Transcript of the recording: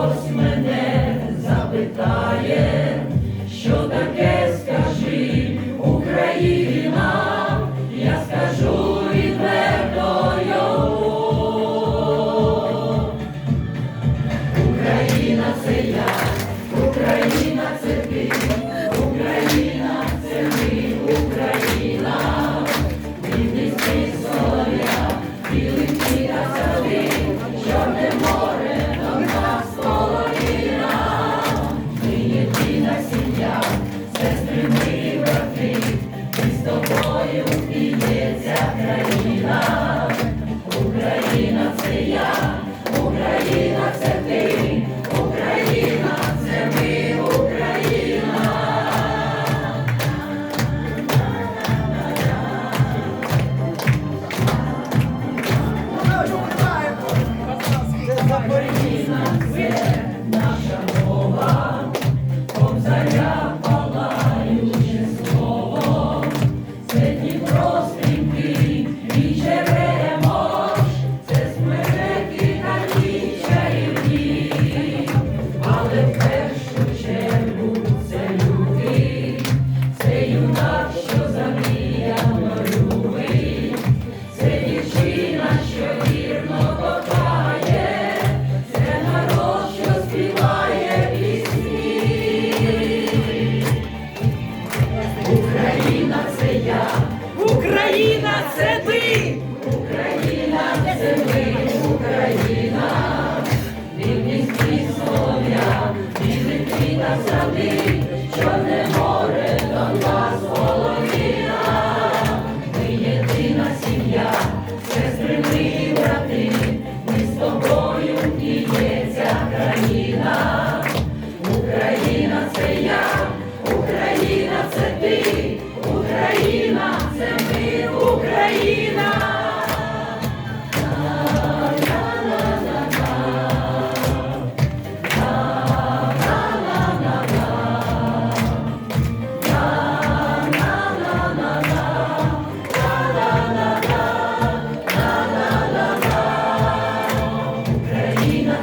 хтось мене запитає. Yeah. Україна.